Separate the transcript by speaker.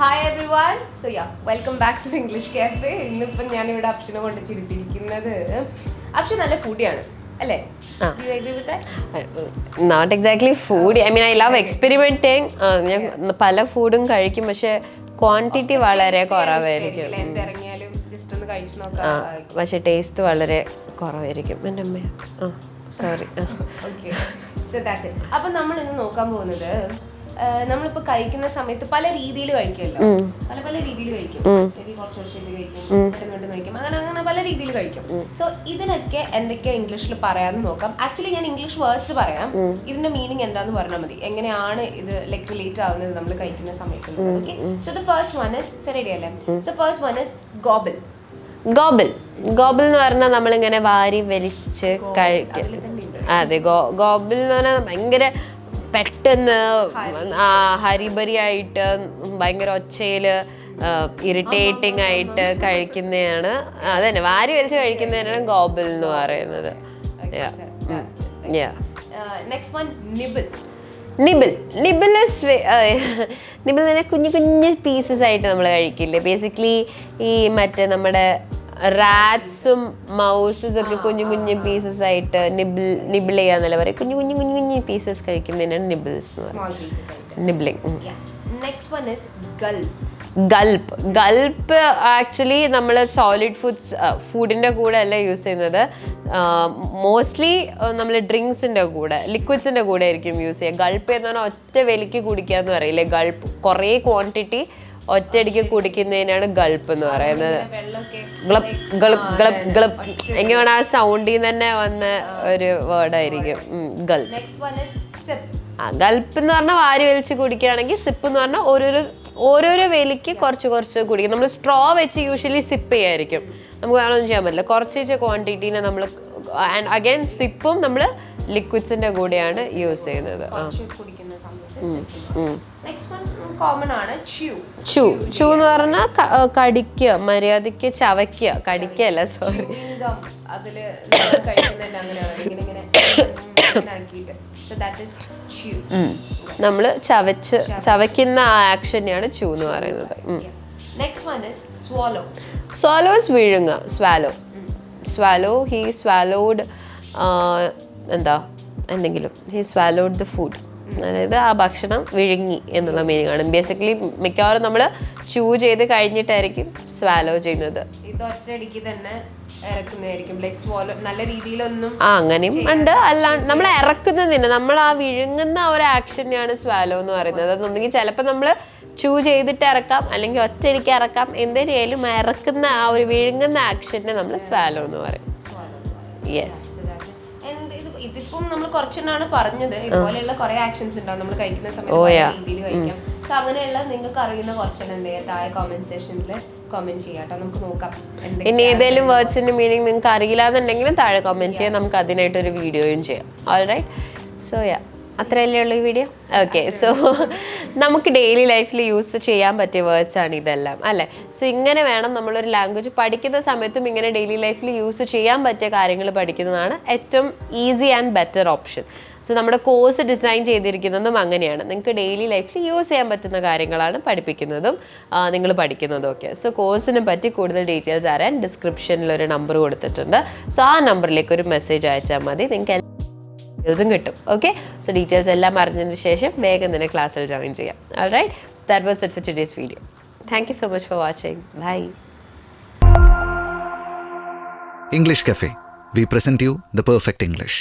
Speaker 1: Hi everyone so yeah welcome back to English cafe ഇന്നിപ്പം ഞാനിവിടെ അപ്ഷനെ കൊണ്ട് ചിരിത്തിരിക്കുന്നത് അപ്ഷൻ നല്ല ഫുഡിയാണ് അല്ലേ?
Speaker 2: Not exactly food I mean I love experimenting ഞാൻ പല ഫുഡും കഴിക്കും പക്ഷെ ക്വാണ്ടിറ്റി വളരെ കുറവായിരിക്കും. പക്ഷെ ടേസ്റ്റ് വളരെ കുറവായിരിക്കും. എന്റെ അമ്മ സോറി
Speaker 1: അപ്പൊ നമ്മൾ ഇന്ന് നോക്കാൻ പോകുന്നത് നമ്മളിപ്പോ കഴിക്കുന്ന സമയത്ത് പല രീതിയിൽ കഴിക്കുമല്ലോ. പല പല രീതിയിൽ കഴിക്കും. കുറച്ച് കഴിക്കും. അങ്ങനെ അങ്ങനെ പല രീതിയിൽ കഴിക്കും. സോ ഇതിനൊക്കെ എന്തൊക്കെയാ ഇംഗ്ലീഷിൽ പറയാന്ന് നോക്കാം. ആക്ച്വലി ഞാൻ ഇംഗ്ലീഷ് വേർഡ്സ് പറയാം. ഇതിന്റെ മീനിങ് എന്താന്ന് പറഞ്ഞാൽ മതി. എങ്ങനെയാണ് ഇത് ലൈക്ക് റിലേറ്റ് ആവുന്നത് നമ്മൾ കഴിക്കുന്ന സമയത്ത് okay so the first one is so ready അല്ലേ? So first one is gobble
Speaker 2: gobble gobble എന്ന് പറഞ്ഞാൽ നമ്മളിങ്ങനെ വാരി വലിച്ച് കഴിക്കും അതെ. ഗോ ഗോബിൾ എന്ന് പറഞ്ഞാൽ ഭയങ്കര പെട്ടെന്ന് ഹരിബരി ആയിട്ട് ഭയങ്കര ഒച്ചയിൽ ഇറിറ്റേറ്റിംഗ് ആയിട്ട് കഴിക്കുന്നതാണ് അതന്നെ വാരി വലിച്ച് കഴിക്കുന്നതിനാണ് ഗോബിൾ എന്ന് പറയുന്നത്.
Speaker 1: നിബിൾ
Speaker 2: നിബിൾ നിബിൾ തന്നെ കുഞ്ഞു കുഞ്ഞു പീസസ് ആയിട്ട് നമ്മൾ കഴിക്കില്ലേ? ബേസിക്കലി ഈ മറ്റേ നമ്മുടെ റാറ്റ്സും മൗസും ഒക്കെ കുഞ്ഞു കുഞ്ഞു പീസസ് ആയിട്ട് നിബിൾ നിബിൾ ചെയ്യാന്നല്ല പറയും കുഞ്ഞു കുഞ്ഞു കുഞ്ഞു കുഞ്ഞു പീസസ് കഴിക്കുന്നതിനാണ് നിബിൾസ് എന്ന് പറയുന്നത്. Nibbling
Speaker 1: next one is gulp
Speaker 2: gulp gulp actually നമ്മൾ സോളിഡ് ഫുഡ്സ് ഫുഡിന്റെ കൂടെ അല്ല യൂസ് ചെയ്യുന്നത്. മോസ്റ്റ്ലി നമ്മൾ ഡ്രിങ്ക്സിന്റെ കൂടെ ലിക്വിഡ്സിന്റെ കൂടെ ആയിരിക്കും യൂസ് ചെയ്യുക. ഗൾപ്പ് എന്ന് പറഞ്ഞാൽ ഒറ്റ വിലക്ക് എന്ന് പറയില്ലേ? ഗൾപ്പ് കുറേ ക്വാണ്ടിറ്റി ഒറ്റയടിക്ക് കുടിക്കുന്നതിനാണ് ഗൾപ്പ് എന്ന് പറയുന്നത്.
Speaker 1: വെള്ളമൊക്കെ
Speaker 2: ഗ്ലപ്പ് ഗ്ലപ്പ് ഗ്ലപ്പ് ഗ്ലപ്പ് എങ്ങനെയാണ് ആ സൗണ്ടിൽ തന്നെ വന്ന ഒരു വേർഡായിരിക്കും ഗൾപ്പ് ഗൾപ്പ് എന്ന് പറഞ്ഞാൽ വാരി വലിച്ച് കുടിക്കുകയാണെങ്കിൽ സിപ്പ് എന്ന് പറഞ്ഞാൽ ഓരോരോ ഓരോരോ വേലിക്ക് കുറച്ച് കുറച്ച് കുടിക്കും. നമ്മൾ സ്ട്രോ വെച്ച് യൂഷ്വലി സിപ്പ് ചെയ്യായിരിക്കും. നമുക്ക് വേണമെന്ന് ചെയ്യാൻ പറ്റില്ല. കുറച്ച് ക്വാണ്ടിറ്റീനെ നമ്മൾ ആൻഡ് അഗൈൻ സിപ്പും നമ്മൾ ലിക്വിഡ്സിന്റെ കൂടെയാണ് യൂസ് ചെയ്യുന്നത്. ചൂ ചൂ എന്ന് പറഞ്ഞാൽ കടിക്കുക മര്യാദയ്ക്ക് ചവയ്ക്കുക കടിക്കല്ല സോറി
Speaker 1: നമ്മൾ
Speaker 2: ചവച്ച് ചവയ്ക്കുന്ന ആ ആക്ഷനെയാണ് ചൂ എന്ന് പറയുന്നത്. സ്വാലോസ് വിഴുങ്ങുക സ്വാലോ സ്വാലോ ഹീ സ്വാലോഡ് എന്താ എന്തെങ്കിലും. ഹീ സ്വാലോഡ് ദ ഫുഡ് അതായത് ആ ഭക്ഷണം വിഴുങ്ങി എന്നുള്ള മീനിങ് ആണ്. ബേസിക്കലി മിക്കവാറും നമ്മൾ ചൂ ചെയ്ത് കഴിഞ്ഞിട്ടായിരിക്കും സ്വാലോ ചെയ്യുന്നത്.
Speaker 1: ഇത് ഒറ്റയടിക്ക് തന്നെ ഇറക്കുന്നതായിരിക്കും. നല്ല രീതിയിലൊന്നും
Speaker 2: ആ അങ്ങനെയും ഉണ്ട്. അല്ലാണ്ട് നമ്മൾ ഇറക്കുന്നതിന് നമ്മൾ ആ വിഴുങ്ങുന്ന ആ ഒരു ആക്ഷനെയാണ് സ്വാലോ എന്ന് പറയുന്നത്. അതൊന്നെങ്കിൽ ചിലപ്പോൾ നമ്മൾ ചൂ ചെയ്തിട്ട് ഇറക്കാം അല്ലെങ്കിൽ ഒറ്റയടിക്ക് ഇറക്കാം. എന്തിനായാലും ഇറക്കുന്ന ആ ഒരു വിഴുങ്ങുന്ന ആക്ഷനെ നമ്മൾ സ്വാലോ എന്ന് പറയും. യെസ്
Speaker 1: ഇതിപ്പം നമ്മൾ കുറച്ചെണ്ണാണ് പറഞ്ഞത്. ഇതുപോലെയുള്ള കുറെ ആക്ഷൻസ് ഉണ്ടാവും. നമ്മൾ കഴിക്കുന്ന സമയത്ത്
Speaker 2: Oh,
Speaker 1: രീതിയിൽ കഴിക്കാം. സോ അങ്ങനെയുള്ള നിങ്ങൾക്ക് അറിയുന്ന കുറച്ചെണ്ണം എന്ത് താഴെ കോമെന്റ് സെക്ഷനിൽ കോമെന്റ് ചെയ്യാം നമുക്ക് നോക്കാം
Speaker 2: പിന്നെ ഏതെങ്കിലും വേർഡ്സിന്റെ മീനിങ് നിങ്ങൾക്ക് അറിയില്ല എന്നുണ്ടെങ്കിലും താഴെ കമന്റ് ചെയ്യാം. നമുക്ക് അതിനായിട്ട് ഒരു വീഡിയോയും ചെയ്യാം. ഓൾ റൈറ്റ് സോ യാ അത്രയല്ലേ ഉള്ളൂ വീഡിയോ ഓക്കെ സോ നമുക്ക് ഡെയിലി ലൈഫിൽ യൂസ് ചെയ്യാൻ പറ്റിയ വേർഡ്സ് ആണ് ഇതെല്ലാം അല്ലേ? സോ ഇങ്ങനെ വേണം നമ്മളൊരു ലാംഗ്വേജ് പഠിക്കുന്ന സമയത്തും ഇങ്ങനെ ഡെയിലി ലൈഫിൽ യൂസ് ചെയ്യാൻ പറ്റിയ കാര്യങ്ങൾ പഠിക്കുന്നതാണ് ഏറ്റവും easy and better option so നമ്മുടെ കോഴ്സ് ഡിസൈൻ ചെയ്തിരിക്കുന്നതും അങ്ങനെയാണ്. നിങ്ങൾക്ക് ഡെയിലി ലൈഫിൽ യൂസ് ചെയ്യാൻ പറ്റുന്ന കാര്യങ്ങളാണ് പഠിപ്പിക്കുന്നതും നിങ്ങൾ പഠിക്കുന്നതും ഒക്കെ. സോ കോഴ്സിനെ പറ്റി കൂടുതൽ ഡീറ്റെയിൽസ് അറിയാൻ ഡിസ്ക്രിപ്ഷനിൽ ഒരു നമ്പർ കൊടുത്തിട്ടുണ്ട്. സോ ആ നമ്പറിലേക്ക് ഒരു മെസ്സേജ് അയച്ചാൽ മതി. നിങ്ങൾക്ക് ഡീറ്റെയിൽസും കിട്ടും. ഓക്കെ സോ ഡീറ്റെയിൽസ് എല്ലാം അറിഞ്ഞതിന് ശേഷം വേഗം തന്നെ ക്ലാസ്സിൽ ജോയിൻ ചെയ്യാം. Right that was it for today's video thank you so much for watching bye
Speaker 3: English Cafe. We present you the perfect English.